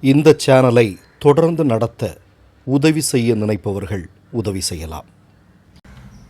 இந்த சேனலை தொடர்ந்து நடத்த உதவி செய்ய நினைப்பவர்கள் உதவி செய்யலாம்.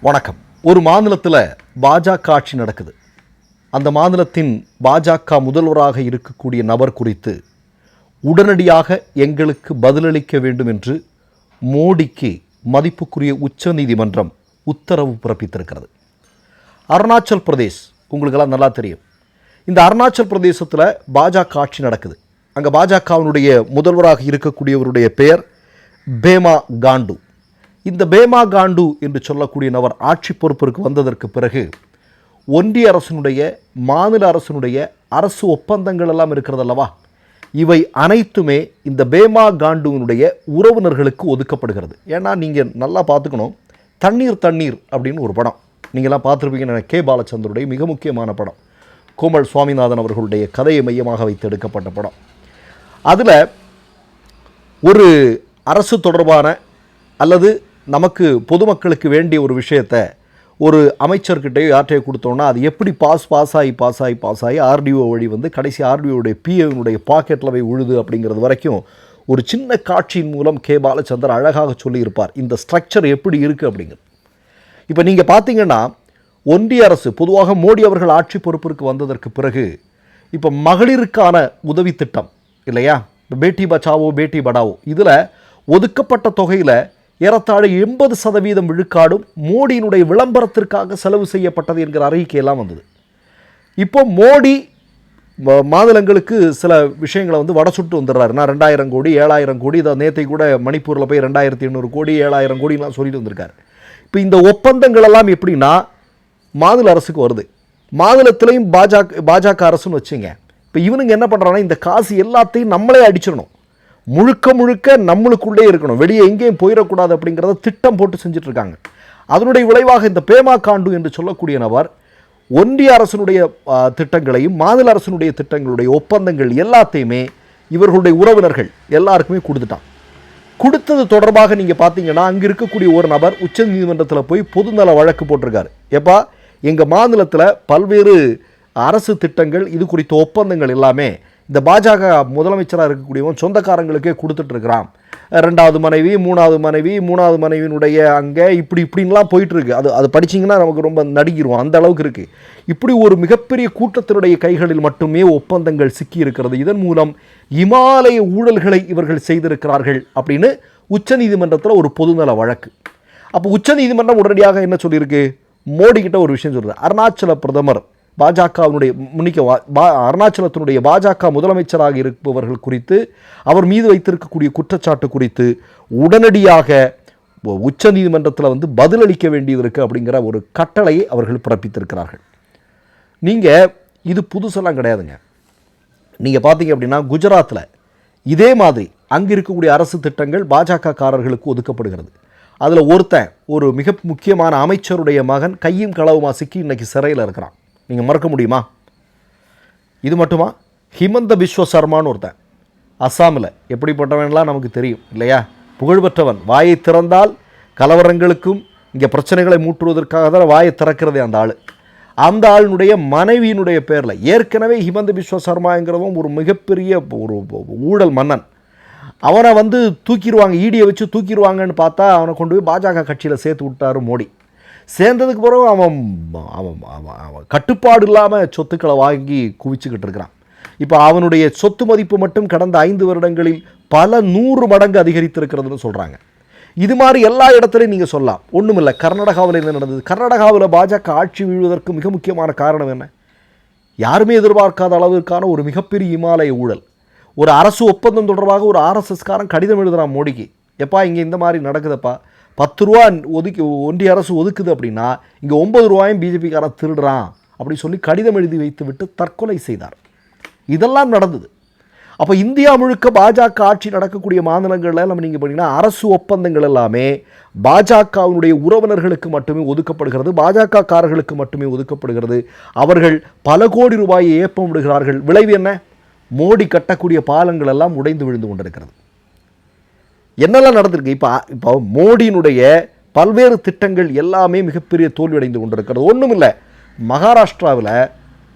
வணக்கம். ஒரு மாநிலத்தில் பாஜக ஆட்சி நடக்குது. அந்த மாநிலத்தின் பாஜக முதல்வராக இருக்கக்கூடிய நபர் குறித்து உடனடியாக எங்களுக்கு பதிலளிக்க வேண்டும் என்று மோடிக்கு மதிப்புக்குரிய உச்சநீதிமன்றம் உத்தரவு பிறப்பித்திருக்கிறது. அருணாச்சல் பிரதேஷ் உங்களுக்கெல்லாம் நல்லா தெரியும். இந்த அருணாச்சல் பிரதேசத்தில் பாஜக ஆட்சி நடக்குது. அங்கே பாஜகவினுடைய முதல்வராக இருக்கக்கூடியவருடைய பெயர் பேமா காண்டு. இந்த பேமா காண்டு என்று சொல்லக்கூடிய நபர் ஆட்சி பொறுப்பிற்கு வந்ததற்கு பிறகு ஒன்றிய அரசினுடைய மாநில அரசினுடைய அரசு ஒப்பந்தங்கள் எல்லாம் இருக்கிறதல்லவா இவை அனைத்துமே இந்த பேமா காண்டுவினுடைய உறவினர்களுக்கு ஒதுக்கப்படுகிறது. ஏன்னா நீங்கள் நல்லா பார்த்துக்கணும். தண்ணீர் தண்ணீர் அப்படின்னு ஒரு படம். நீங்களாம் பார்த்துருப்பீங்கன்னு கே. பாலச்சந்தருடைய மிக முக்கியமான படம். கோமல் சுவாமிநாதன் அவர்களுடைய கதையை மையமாக வைத்து எடுக்கப்பட்ட படம். அதில் ஒரு அரசு தொடர்பான அல்லது நமக்கு பொதுமக்களுக்கு வேண்டிய ஒரு விஷயத்தை ஒரு அமைச்சர்கிட்டயோ யார்கிட்டயோ கொடுத்தோன்னா அது எப்படி பாஸ் பாஸ் ஆகி பாஸ் ஆகி பாஸ் ஆகி ஆர்டிஓ வழி வந்து கடைசி ஆர்டிஓடைய பிஏவினுடைய பாக்கெட்டில் போய் உழுது அப்படிங்கிறது வரைக்கும் ஒரு சின்ன காட்சியின் மூலம் கே பாலச்சந்தர் அழகாக சொல்லியிருப்பார். இந்த ஸ்ட்ரக்சர் எப்படி இருக்குது அப்படிங்கிறது. இப்போ நீங்கள் பார்த்தீங்கன்னா ஒன்றிய அரசு பொதுவாக மோடி அவர்கள் ஆட்சி பொறுப்பிற்கு வந்ததற்கு பிறகு இப்போ மகளிருக்கான உதவி திட்டம் இல்லையா? பேட்டி பச்சாவோ பேட்டி படாவோ. இதில் ஒதுக்கப்பட்ட தொகையில் ஏறத்தாழ எண்பது சதவீதம் விழுக்காடும் மோடியினுடைய விளம்பரத்திற்காக செலவு செய்யப்பட்டது என்கிற அறிக்கையெல்லாம் வந்தது. இப்போ மோடி மாநிலங்களுக்கு சில விஷயங்களை வந்து வட சுட்டு வந்துடுறாரு. நான் ரெண்டாயிரம் கோடி ஏழாயிரம் கோடி இதை நேற்றை கூட மணிப்பூரில் போய் ரெண்டாயிரத்தி எண்ணூறு கோடி ஏழாயிரம் கோடிலாம் சொல்லிட்டு வந்திருக்காரு. இப்போ இந்த ஒப்பந்தங்கள் எல்லாம் எப்படின்னா மாநில அரசுக்கு வருது. மாநிலத்திலையும் பாஜக பாஜக அரசுன்னு வச்சுங்க. இப்போ இவனுங்க என்ன பண்ணுறாங்கன்னா இந்த காசு எல்லாத்தையும் நம்மளே அடிச்சிடணும். முழுக்க முழுக்க நம்மளுக்குள்ளே இருக்கணும். வெளியே எங்கேயும் போயிடக்கூடாது அப்படிங்கிறத திட்டம் போட்டு செஞ்சிட்ருக்காங்க. அதனுடைய விளைவாக இந்த பேமா காண்டு என்று சொல்லக்கூடிய நபர் ஒன்றிய அரசனுடைய திட்டங்களையும் மாநில அரசனுடைய திட்டங்களுடைய ஒப்பந்தங்கள் எல்லாத்தையுமே இவர்களுடைய உறவினர்கள் எல்லாருக்குமே கொடுத்துட்டான். கொடுத்தது தொடர்பாக நீங்கள் பார்த்தீங்கன்னா அங்கே இருக்கக்கூடிய ஒரு நபர் உச்சநீதிமன்றத்தில் போய் பொதுநல வழக்கு போட்டிருக்காரு. எப்பா எங்கள் மாநிலத்தில் பல்வேறு அரசு திட்டங்கள் இது குறித்த ஒப்பந்தங்கள் எல்லாமே இந்த பாஜக முதலமைச்சராக இருக்கக்கூடியவன் சொந்தக்காரங்களுக்கே கொடுத்துட்ருக்கிறான் ரெண்டாவது மனைவி மூணாவது மனைவி மூணாவது மனைவியினுடைய அங்கே இப்படி இப்படின்லாம் போயிட்டுருக்கு. அது அது படிச்சீங்கன்னா நமக்கு ரொம்ப நடுங்கிரும். அந்த அளவுக்கு இருக்குது இப்படி ஒரு மிகப்பெரிய கூட்டத்தினுடைய கைகளில் மட்டுமே ஒப்பந்தங்கள் சிக்கி இருக்கிறது. இதன் மூலம் இமாலய ஊழல்களை இவர்கள் செய்திருக்கிறார்கள் அப்படின்னு உச்சநீதிமன்றத்தில் ஒரு பொதுநல வழக்கு. அப்போ உச்சநீதிமன்றம் உடனடியாக என்ன சொல்லியிருக்கு? மோடி கிட்ட ஒரு விஷயம் சொல்கிறது அருணாச்சல பிரதமர் பாஜகவினுடைய முன்னிக்க வா- அருணாச்சலத்தினுடைய பாஜக முதலமைச்சராக இருப்பவர்கள் குறித்து அவர் மீது வைத்திருக்கக்கூடிய குற்றச்சாட்டு குறித்து உடனடியாக உச்ச உச்சநீதிமன்றத்தில் வந்து பதிலளிக்க வேண்டியது இருக்குது அப்படிங்கிற ஒரு கட்டளையை அவர்கள் பிறப்பித்திருக்கிறார்கள். நீங்கள் இது புதுசெல்லாம் கிடையாதுங்க. நீங்கள் பார்த்தீங்க அப்படின்னா குஜராத்தில் இதே மாதிரி அங்கே இருக்கக்கூடிய அரசு திட்டங்கள் பாஜக காரர்களுக்கு ஒதுக்கப்படுகிறது. அதில் ஒருத்தன் ஒரு மிக முக்கியமான அமைச்சருடைய மகன் கையும் களவுமா சிக்கி இன்னைக்கு சிறையில் இருக்கிறான். நீங்கள் மறக்க முடியுமா? இது மட்டுமா? ஹிமந்த பிஸ்வ சர்மான்னு ஒருத்தன். அஸ்ஸாமில் எப்படிப்பட்டவன்லாம் நமக்கு தெரியும் இல்லையா? புகழ்பெற்றவன். வாயை திறந்தால் கலவரங்களுக்கும் இங்கே பிரச்சனைகளை மூட்டுவதற்காக தான் வாயை திறக்கிறதே அந்த ஆள். அந்த ஆளினுடைய மனைவியினுடைய பேரில் ஏற்கனவே ஹிமந்த பிஸ்வ சர்மாங்கிறவன் ஒரு மிகப்பெரிய ஒரு ஊழல் மன்னன். அவனை வந்து தூக்கிடுவாங்க ஈடியை வச்சு தூக்கிடுவாங்கன்னு பார்த்தா அவனை கொண்டு போய் பாஜக கட்சியில் சேர்த்து விட்டாரு மோடி. சேர்ந்ததுக்கு பிறகு அவன் அவன் அவன் அவன் கட்டுப்பாடு இல்லாமல் சொத்துக்களை வாங்கி குவிச்சுக்கிட்டு இருக்கிறான். இப்போ அவனுடைய சொத்து மதிப்பு மட்டும் கடந்த ஐந்து வருடங்களில் பல நூறு மடங்கு அதிகரித்திருக்கிறதுன்னு சொல்கிறாங்க இது மாதிரி எல்லா இடத்துலையும் நீங்கள் சொல்லலாம். ஒன்றுமில்லை கர்நாடகாவில் என்ன நடந்தது. கர்நாடகாவில் பாஜக ஆட்சி வீழ்வதற்கு மிக முக்கியமான காரணம் என்ன? யாருமே எதிர்பார்க்காத அளவிற்கான ஒரு மிகப்பெரிய இமாலய ஊழல். ஒரு அரசு ஒப்பந்தம் தொடர்பாக ஒரு ஆர்எஸ்எஸ்காரன் கடிதம் எழுதுகிறான் மோடிக்கு. எப்பா இங்கே இந்த மாதிரி நடக்குதப்பா? பத்து ரூபா ஒதுக்கி ஒன்றிய அரசு ஒதுக்குது அப்படின்னா இங்கே ஒன்பது ரூபாயும் பிஜேபிக்காரன் திருடுறான் அப்படி சொல்லி கடிதம் எழுதி வைத்து விட்டு தற்கொலை செய்தார். இதெல்லாம் நடந்தது. அப்போ இந்தியா முழுக்க பாஜக ஆட்சி நடக்கக்கூடிய மாநிலங்களில் நம்ம நீங்கள் பார்த்தீங்கன்னா அரசு ஒப்பந்தங்கள் எல்லாமே பாஜகவினுடைய உறவினர்களுக்கு மட்டுமே ஒதுக்கப்படுகிறது பாஜக காரர்களுக்கு மட்டுமே ஒதுக்கப்படுகிறது. அவர்கள் பல கோடி ரூபாயை ஏப்பம் விடுகிறார்கள். விளைவு என்ன? மோடி கட்டக்கூடிய பாலங்கள் எல்லாம் உடைந்து விழுந்து கொண்டிருக்கிறது. என்னெல்லாம் நடந்திருக்கு? இப்போ இப்போ மோடியினுடைய பல்வேறு திட்டங்கள் எல்லாமே மிகப்பெரிய தோல்வியடைந்து கொண்டிருக்கிறது. ஒன்றும் இல்லை மகாராஷ்டிராவில்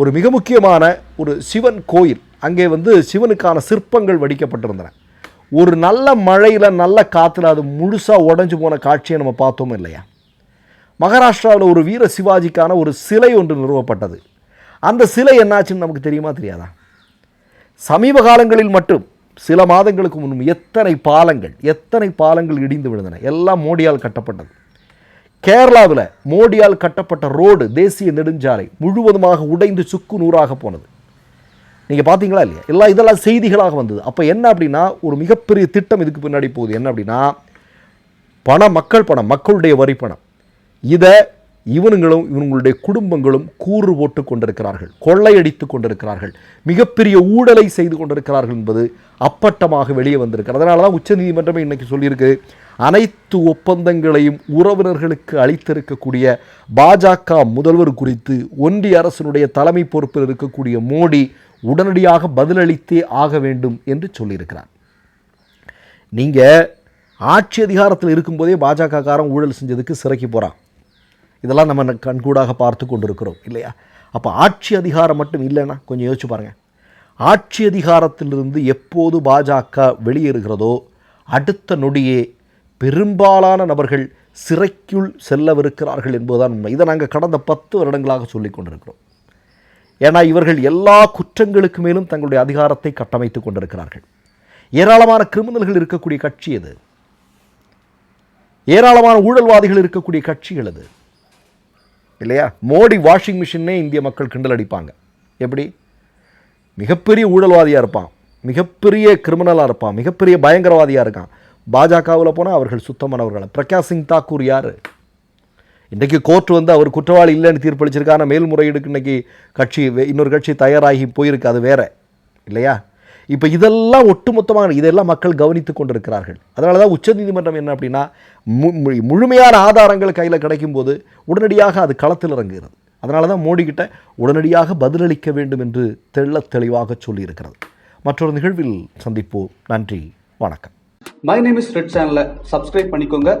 ஒரு மிக முக்கியமான ஒரு சிவன் கோயில் அங்கே வந்து சிவனுக்கான சிற்பங்கள் வடிக்கப்பட்டிருந்தன. ஒரு நல்ல மழையில் நல்ல காற்றுல அது முழுசாக உடஞ்சி போன காட்சியை நம்ம பார்த்தோம் இல்லையா? மகாராஷ்டிராவில் ஒரு வீர சிவாஜிக்கான ஒரு சிலை ஒன்று நிறுவப்பட்டது. அந்த சிலை என்னாச்சுன்னு நமக்கு தெரியுமா தெரியாதா? சமீப காலங்களில் மட்டும் சில மாதங்களுக்கு முன்பு எத்தனை பாலங்கள் எத்தனை பாலங்கள் இடிந்து விழுந்தன? எல்லாம் மோடியால் கட்டப்பட்டது. கேரளாவில் மோடியால் கட்டப்பட்ட ரோடு தேசிய நெடுஞ்சாலை முழுவதுமாக உடைந்து சுக்கு நூறாக போனது. நீங்கள் பார்த்தீங்களா இல்லையா? எல்லாம் இதெல்லாம் செய்திகளாக வந்தது. அப்போ என்ன அப்படின்னா ஒரு மிகப்பெரிய திட்டம் இதுக்கு பின்னாடி போகுது. என்ன அப்படின்னா பணம் மக்கள் பணம் மக்களுடைய வரி பணம் இதை இவனுங்களும் இவங்களுடைய குடும்பங்களும் கூறு போட்டு கொண்டிருக்கிறார்கள் கொள்ளையடித்து கொண்டிருக்கிறார்கள் மிகப்பெரிய ஊழலை செய்து கொண்டிருக்கிறார்கள் என்பது அப்பட்டமாக வெளியே வந்திருக்கிறது அதனால தான் உச்சநீதிமன்றமே இன்றைக்கி சொல்லியிருக்கு அனைத்து ஒப்பந்தங்களையும் உறவினர்களுக்கு அளித்திருக்கக்கூடிய பாஜக முதல்வர் குறித்து ஒன்றிய அரசினுடைய தலைமை பொறுப்பில் இருக்கக்கூடிய மோடி உடனடியாக பதிலளித்தே ஆக வேண்டும் என்று சொல்லியிருக்கிறார். நீங்கள் ஆட்சி அதிகாரத்தில் இருக்கும்போதே பாஜக காரன் ஊழல் செஞ்சதுக்கு சிறைக்கு போகிறான் இதெல்லாம் நம்ம கண்கூடாக பார்த்து கொண்டிருக்கிறோம் இல்லையா? அப்போ ஆட்சி அதிகாரம் மட்டும் இல்லைன்னா கொஞ்சம் யோசிச்சு பாருங்கள் ஆட்சி அதிகாரத்திலிருந்து எப்போது பாஜக வெளியேறுகிறதோ அடுத்த நொடியே பெரும்பாலான நபர்கள் சிறைக்குள் செல்லவிருக்கிறார்கள் என்பதுதான் உண்மை. இதை நாங்கள் கடந்த பத்து வருடங்களாக சொல்லி கொண்டிருக்கிறோம். ஏன்னா இவர்கள் எல்லா குற்றங்களுக்கு மேலும் தங்களுடைய அதிகாரத்தை கட்டமைத்து கொண்டிருக்கிறார்கள். ஏராளமான கிரிமினல்கள் இருக்கக்கூடிய கட்சி அது ஏராளமான ஊழல்வாதிகள் இருக்கக்கூடிய கட்சிகள் அது இல்லையா? மோடி வாஷிங் மிஷினே இந்திய மக்கள் கிண்டல் அடிப்பாங்க. எப்படி? மிகப்பெரிய ஊழல்வாதியாக இருப்பான். மிகப்பெரிய கிரிமினலாக இருப்பான். மிகப்பெரிய பயங்கரவாதியாக இருக்கான். பாஜகவில் போனால் அவர்கள் சுத்தமானவர்கள் பிரகாஷ் சிங் தாக்கூர் யார்? இன்றைக்கு கோர்ட் வந்து அவர் குற்றவாளி இல்லைன்னு தீர்ப்பளிச்சிருக்கான மேல்முறையீடுக்கு இன்னைக்கு கட்சி இன்னொரு கட்சி தயாராகி போயிருக்கு. அது வேற. இல்லையா? இப்போ இதெல்லாம் ஒட்டுமொத்தமாக இதெல்லாம் மக்கள் கவனித்து கொண்டிருக்கிறார்கள். அதனால தான் உச்சநீதிமன்றம் என்ன அப்படின்னா மு- முழுமையான ஆதாரங்கள் கையில் கிடைக்கும்போது உடனடியாக அது களத்தில் இறங்குகிறது. அதனால தான் மோடி கிட்ட உடனடியாக பதிலளிக்க வேண்டும் என்று தெள்ள தெளிவாக சொல்லியிருக்கிறது. மற்றொரு நிகழ்வில் சந்திப்போம். நன்றி. வணக்கம். மை நேம் இஸ் ரெட் சேனலை சப்ஸ்கிரைப் பண்ணிக்கோங்க.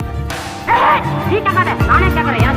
でいい方で何年だからやっ